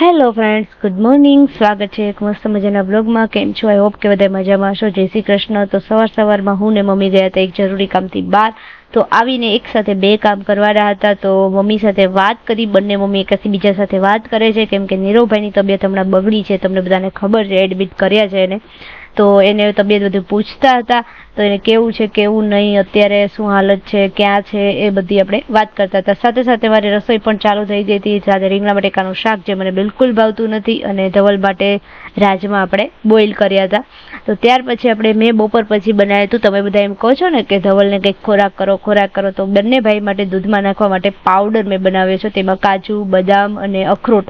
Hello friends good morning સ્વાગત છે એક મસ્ત મજાના બ્લોગમાં કેમ છો? આઈ હોપ કે બધા મજામાં હશો. જય શ્રી કૃષ્ણ. તો સવાર સવારમાં હું ને મમ્મી ગયા હતા એક જરૂરી કામથી બહાર. તો આવીને એક સાથે બે કામ કરવાના હતા. તો મમ્મી સાથે વાત કરી. બંને મમ્મી એકાથી બીજા સાથે વાત કરે છે. કેમ કે નીરવભાઈની તબિયત હમણાં બગડી છે. તમને બધાને ખબર છે. એડમિટ કર્યા છે એને. તો એને તબિયત બધું પૂછતા હતા. તો એને કેવું છે, કેવું નહીં, અત્યારે શું હાલત છે, ક્યાં છે, એ બધી આપણે વાત કરતા હતા. સાથે સાથે મારી રસોઈ પણ ચાલુ થઈ ગઈ હતી. સાથે રીંગણા બટેકાનું શાક જે મને બિલકુલ ભાવતું નથી અને ધવલ માટે રાજમાં આપણે બોઇલ કર્યા હતા. તો ત્યાર પછી આપણે મેં બપોર પછી બનાવ્યું હતું. તમે બધા એમ કહો છો ને કે ધવલને કંઈક ખોરાક કરો ખોરાક કરો, તો બંને ભાઈ માટે દૂધમાં નાખવા માટે પાવડર મેં બનાવ્યો છે. તેમાં કાજુ, બદામ અને અખરોટ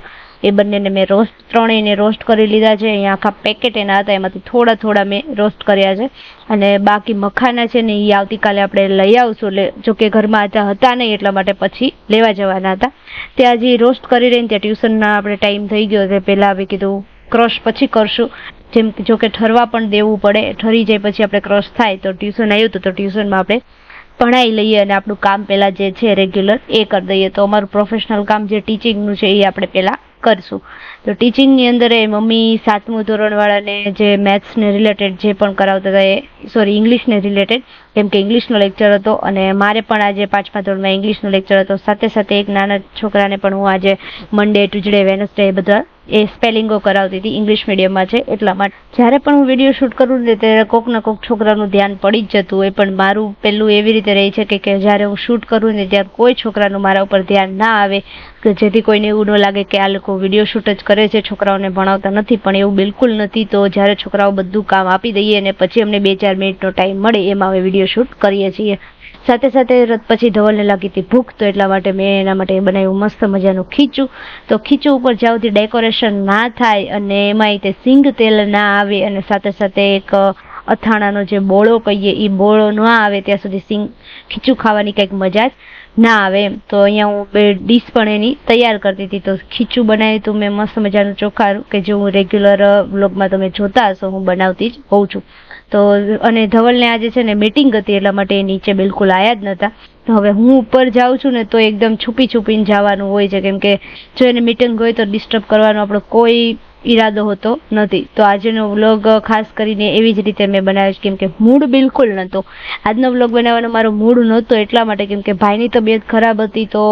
એ બંનેને મેં રોસ્ટ ત્રણેયને રોસ્ટ કરી લીધા છે. અહીંયા આખા પેકેટ એના હતા, એમાંથી થોડા થોડા મેં રોસ્ટ કર્યા છે. અને બાકી મખાના છે ને એ આવતીકાલે આપણે લઈ આવશું, એટલે જો કે ઘરમાં હતા હતા નહીં, એટલા માટે પછી લેવા જવાના હતા. ત્યાં હજી રોસ્ટ કરી રહીને ત્યાં ટ્યુશનના આપણે ટાઈમ થઈ ગયો છે. પહેલાં આપણે કીધું ક્રશ પછી કરશું. જેમ કે જોકે ઠરવા પણ દેવું પડે. ઠરી જાય પછી આપણે ક્રશ થાય. તો ટ્યુશન આવ્યું હતું, તો ટ્યુશનમાં આપણે ભણાવી લઈએ અને આપણું કામ પહેલાં જે છે, રેગ્યુલર, એ કરી દઈએ. તો અમારું પ્રોફેશનલ કામ જે ટીચિંગનું છે, એ આપણે પહેલાં કરશું. તો ટીચિંગની અંદર એ મમ્મી સાતમું ધોરણવાળાને જે મેથ્સને રિલેટેડ જે પણ કરાવતા હતા એ સોરી ઇંગ્લિશને રિલેટેડ કેમ કે ઇંગ્લિશનો લેક્ચર હતો અને મારે પણ આજે પાંચમા ધોરણમાં ઇંગ્લિશનો લેક્ચર હતો. સાથે સાથે એક નાના છોકરાને પણ હું આજે મંડે ટ્યુઝડે વેનસડે એ બધા એ સ્પેલિંગો કરાવતી હતી. ઇંગ્લિશ મીડિયમમાં છે. એટલા માટે જ્યારે પણ હું વીડિયો શૂટ કરું ને ત્યારે કોક ના કોક છોકરાનું ધ્યાન પડી જ જતું હોય. પણ મારું પેલું એવી રીતે રહે છે કે કે જ્યારે હું શૂટ કરું ને ત્યારે કોઈ છોકરાનું મારા ઉપર ધ્યાન ના આવે, કે જેથી કોઈને એવું ન લાગે કે આ લોકો વીડિયો શૂટ જ કરે છે. છોકરાઓને ભણાવતા નથી, પણ એવું બિલકુલ નથી. તો જ્યારે છોકરાઓ બધું કામ આપી દઈએ અને પછી અમને બે ચાર મિનિટનો ટાઈમ મળે, એમાં અમે વીડિયો શૂટ કરીએ છીએ. સાથે સાથે પછી ધવલને લાગી હતી ભૂખ, તો એટલા માટે મેં એના માટે બનાવ્યું મસ્ત મજાનું ખીચું. તો ખીચું ઉપર જ્યાંથી ડેકોરેશન ના થાય અને એમાંય તે સિંગ તેલ ના આવે અને સાથે સાથે એક અથાણાનો જે બોળો કહીએ એ બોળો ન આવે, ત્યાં સુધી સિંગ, ખીચું ખાવાની કંઈક મજા જ ના આવે એમ. તો અહીંયા હું બે ડીશ પણ એની તૈયાર કરતી હતી. તો ખીચું બનાવ્યું હતું મેં મસ્ત મજાનું ચોખા કે જે હું રેગ્યુલર બ્લોગમાં તમે જોતા હશો, હું બનાવતી જ હોઉં છું. તો અને ધવલને આજે છે ને મીટિંગ હતી એટલા માટે એ નીચે બિલકુલ આવ્યા જ નહોતા હવે હું ઉપર જાઉં છું ને તો એકદમ છુપી છુપીને જવાનું હોય છે. કેમ કે જો એને મીટિંગ હોય તો ડિસ્ટર્બ કરવાનો આપણો કોઈ ઈરાદો હોતો નથી. તો આજનો વ્લોગ ખાસ કરીને એવી જ રીતે મેં બનાવ્યો છે. કેમ કે મૂડ બિલકુલ નહોતો આજનો વ્લોગ બનાવવાનો મારો મૂડ નહોતો એટલા માટે કેમ કે ભાઈની તબિયત ખરાબ હતી તો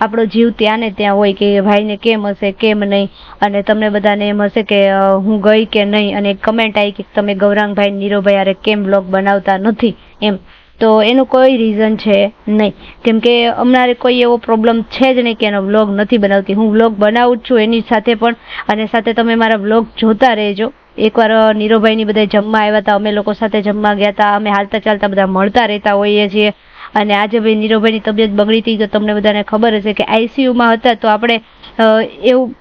આપણો જીવ ત્યાં ને ત્યાં હોય કે ભાઈને કેમ હશે, કેમ નહીં. અને તમને બધાને એમ હશે કે હું ગઈ કે નહીં? અને કમેન્ટ આવી કે, તમે ગૌરાંગભાઈ નીરોભાઈ અરે કેમ વ્લોગ બનાવતા નથી? એમ. તો એનું કોઈ રીઝન છે નહીં. કેમ કે અમારે કોઈ એવો પ્રોબ્લેમ છે જ નહીં કે એનો વ્લોગ નથી બનાવતી. હું વ્લોગ બનાવું છું એની સાથે પણ. અને સાથે તમે મારા વ્લોગ જોતા રહેજો. એકવાર અ, નીરવભાઈની બધા જમવા આવ્યા હતા અમે લોકો સાથે જમવા ગયા હતા અમે હાલતા ચાલતા બધા મળતા રહેતા હોઈએ છીએ. અને આજે ભાઈ નીરવભાઈની તબિયત બગડી હતી તો તમને બધાને ખબર હશે કે આઈસીયુમાં હતા તો આપણે એવું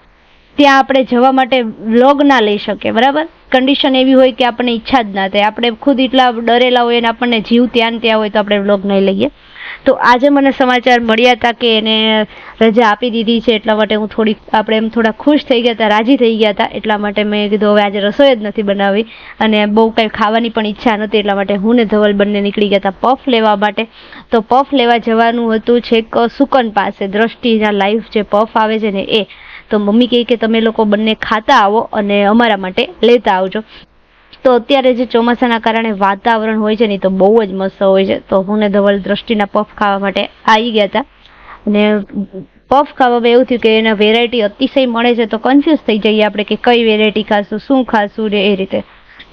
ત્યાં આપણે જવા માટે વ્લોગ ના લઈ શકીએ. બરાબર? કન્ડિશન એવી હોય કે આપણને ઈચ્છા જ ના થાય. આપણે ખુદ એટલા ડરેલા હોય અને આપણને જીવ ત્યાં ત્યાં હોય તો આપણે વ્લોગ નહીં લઈએ. તો આજે મને સમાચાર મળ્યા હતા કે એને રજા આપી દીધી છે, એટલા માટે હું થોડી આપણે એમ થોડા ખુશ થઈ ગયા હતા, રાજી થઈ ગયા હતા, એટલા માટે મેં કીધું, હવે આજે રસોઈ જ નથી બનાવી અને બહુ કંઈ ખાવાની પણ ઈચ્છા નહોતી, એટલા માટે હું ને ધવલ બંને નીકળી ગયા હતા પફ લેવા માટે. તો પફ લેવા જવાનું હતું છેક સુકન પાસે. દ્રષ્ટિના લાઈવ જે પફ આવે છે ને એ. તો મમ્મી કહે કે તમે લોકો બંને ખાતા આવો અને અમારા માટે લેતા આવજો. તો અત્યારે જે ચોમાસાના કારણે વાતાવરણ હોય છે ને તો બહુ જ મસ્ત હોય છે. તો હું ને ધવલ દ્રષ્ટિના પફ ખાવા માટે આવી ગયા હતા. અને પફ ખાવામાં એવું થયું કે એના વેરાયટી અતિશય મળે છે તો કન્ફ્યુઝ થઈ જઈએ આપણે કે કઈ વેરાયટી ખાશું, શું ખાશું ને એ રીતે.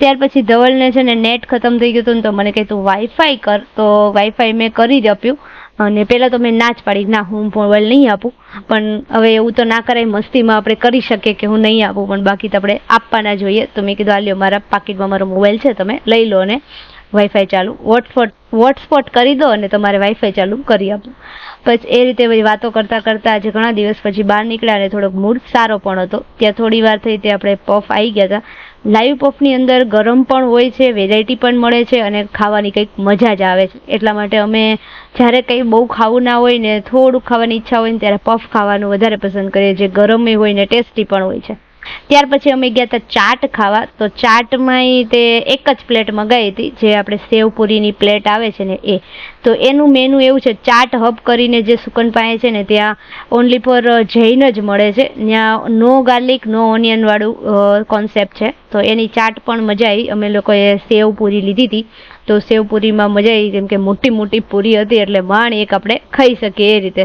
ત્યાર પછી ધવલને છે ને નેટ ખતમ થઈ ગયું હતું ને તો મને કહે, તું વાઈફાઈ કર. તો વાઈફાઈ મેં કરી જ આપ્યું. અને પહેલાં તો મેં ના જ પાડી, ના, હું મોબાઈલ નહીં આપું. પણ હવે એવું તો ના કરાય, મસ્તીમાં આપણે કરી શકીએ કે હું નહીં આપું, પણ બાકી તો આપણે આપવાના જોઈએ. તો મેં કીધું આ લ્યો મારા પાકીટમાં મારો મોબાઈલ છે, તમે લઈ લો અને વાઈફાઈ ચાલુ. વોટસ્પોટ વોટસ્પોટ કરી દો અને તમારે વાઈફાઈ ચાલુ કરી આપો. પછી એ રીતે બધી વાતો કરતાં કરતાં આજે ઘણા દિવસ પછી બહાર નીકળ્યા અને થોડોક મૂડ સારો પણ હતો. ત્યાં થોડી વાર થઈ તે આપણે પફ આવી ગયા હતા. લાઈવ પફની અંદર ગરમ પણ હોય છે વેરાયટી પણ મળે છે અને ખાવાની કંઈક મજા જ આવે છે. એટલા માટે અમે જ્યારે કંઈ બહુ ખાવું ના હોય ને થોડુંક ખાવાની ઈચ્છા હોય ને ત્યારે પફ ખાવાનું વધારે પસંદ કરીએ, જે ગરમ હોય ને ટેસ્ટી પણ હોય છે. ત્યાર પછી અમે ગયા હતા ચાટ ખાવા. તો ચાટમાં તે એક જ પ્લેટ મંગાવી હતી, જે આપણે સેવ પૂરીની પ્લેટ આવે છે ને એ. તો એનું મેનુ એવું છે, ચાટ હબ કરીને જે સુકન પાસે છે ને ત્યાં ઓનલી ફોર જૈન જ મળે છે. ત્યાં નો ગાર્લિક નો ઓનિયન વાળું કોન્સેપ્ટ છે. તો એની ચાટ પણ મજા આવી અમે લોકોએ સેવ પૂરી લીધી હતી તો સેવ પૂરીમાં મજા આવી કેમ કે મોટી મોટી પૂરી હતી, એટલે માણ એક આપણે ખાઈ શકીએ એ રીતે.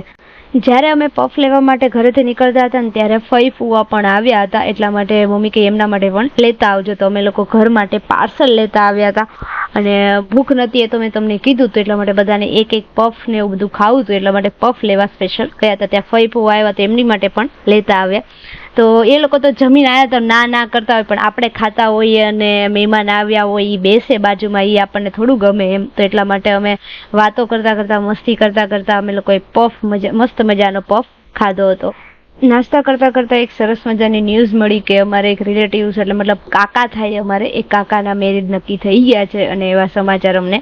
જ્યારે અમે પફ લેવા માટે ઘરેથી નીકળતા હતા ને ત્યારે ફઈ ફુવા પણ આવ્યા હતા, એટલા માટે મમ્મી કે એમના માટે પણ લેતા આવજો. તો અમે લોકો ઘર માટે પાર્સલ લેતા આવ્યા હતા. અને ભૂખ નથી એ તો મેં તમને કીધું હતું, એટલા માટે બધાને એક એક પફ ને એવું બધું ખાવું હતું, એટલા માટે પફ લેવા સ્પેશિયલ ગયા હતા. ત્યાં ફઈ ફુવા આવ્યા તો એમની માટે પણ લેતા આવ્યા. તો એ લોકો તો જમીન આવ્યા તો ના ના કરતા હોય, પણ આપણે ખાતા હોઈએ અને મહેમાન આવ્યા હોય એ બેસે બાજુમાં એ આપણને થોડું ગમે એમ. તો એટલા માટે અમે વાતો કરતા કરતા, મસ્તી કરતા કરતા અમે લોકોએ પફ મજા, મસ્ત મજાનો પફ ખાધો હતો. નાસ્તા કરતા કરતા એક સરસ મજાની ન્યૂઝ મળી કે અમારે એક રિલેટિવ્સ એટલે મતલબ કાકા થાય અમારે, એક કાકાના મેરેજ નક્કી થઈ ગયા છે અને એવા સમાચાર અમને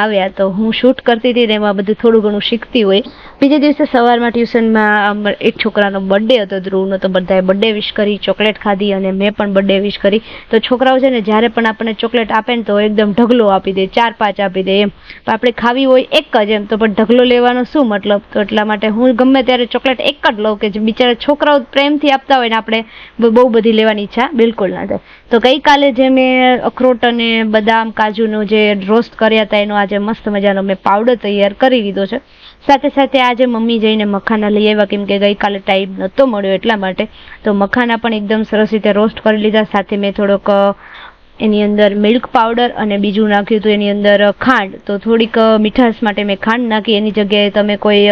આવ્યા. તો હું શૂટ કરતી હતી ને એમાં બધું થોડું ઘણું શીખતી હોય. બીજે દિવસે સવારમાં ટ્યુશનમાં એક છોકરાનો બર્થડે હતો, ધ્રુવનો, તો બધાએ બર્થડે વિશ કરી ચોકલેટ ખાધી અને મેં પણ બર્થડે વિશ કરી. તો છોકરાઓ છે ને જ્યારે પણ આપણને ચોકલેટ આપે ને તો એકદમ ઢગલો આપી દે, ચાર પાંચ આપી દે એમ. પણ આપણે ખાવી હોય એક જ એમ, તો પણ ઢગલો લેવાનો શું મતલબ? તો એટલા માટે હું ગમે ત્યારે ચોકલેટ એક જ લઉં કે જે છોકરાઓ પ્રેમથી આપતા હોય ને આપણે બહુ બધી લેવાની ઈચ્છા બિલકુલ ના થાય. તો ગઈકાલે જે મેં અખરોટ અને બદામ, કાજુનો જે રોસ્ટ કર્યા હતા, એનો આજે મસ્ત મજાનો મેં પાવડર તૈયાર કરી લીધો છે. સાથે સાથે આજે મમ્મી જઈને મખાના લઈ આવ્યા, કેમ કે ગઈકાલે ટાઈમ નહોતો મળ્યો એટલા માટે. તો મખાના પણ એકદમ સરસ રીતે રોસ્ટ કરી લીધા. સાથે મેં થોડોક એની અંદર મિલ્ક પાવડર અને બીજું નાખ્યું હતું એની અંદર ખાંડ. તો થોડીક મીઠાશ માટે મેં ખાંડ નાખી. એની જગ્યાએ તમે કોઈ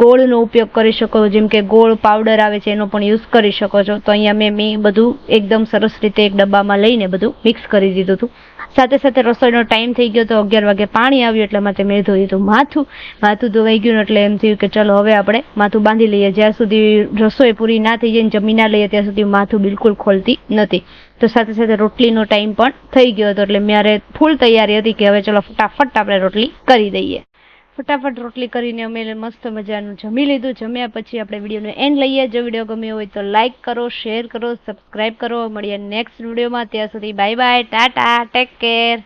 ગોળનો ઉપયોગ કરી શકો જેમ કે ગોળ પાવડર આવે છે, એનો પણ યુઝ કરી શકો છો. તો અહીંયા મેં મેં બધું એકદમ સરસ રીતે એક ડબ્બામાં લઈને બધું મિક્સ કરી દીધું હતું. સાથે સાથે રસોઈનો ટાઈમ થઈ ગયો તો અગિયાર વાગે પાણી આવ્યું, એટલા માટે મેં ધોઈ દીધું માથું. માથું ધોવાઈ ગયું એટલે એમ થયું કે ચલો હવે આપણે માથું બાંધી લઈએ. જ્યાં સુધી રસોઈ પૂરી ના થઈ જાય ને જમી ના લઈએ, ત્યાં સુધી માથું બિલકુલ ખોલતી નથી. તો સાથે સાથે રોટલીનો ટાઈમ પણ થઈ ગયો હતો, એટલે મારે ફૂલ તૈયારી હતી કે હવે ચલો ફટાફટ આપણે રોટલી કરી દઈએ. ફટાફટ રોટલી કરીને અમે મસ્ત મજાનું જમી લીધું. જમ્યા પછી આપણે વિડીયોનો એન્ડ લઈએ. જો વીડિયો ગમ્યો હોય તો લાઈક કરો શેર કરો સબસ્ક્રાઈબ કરો. મળીએ નેક્સ્ટ વિડીયોમાં. ત્યાં સુધી bye bye tata. Take care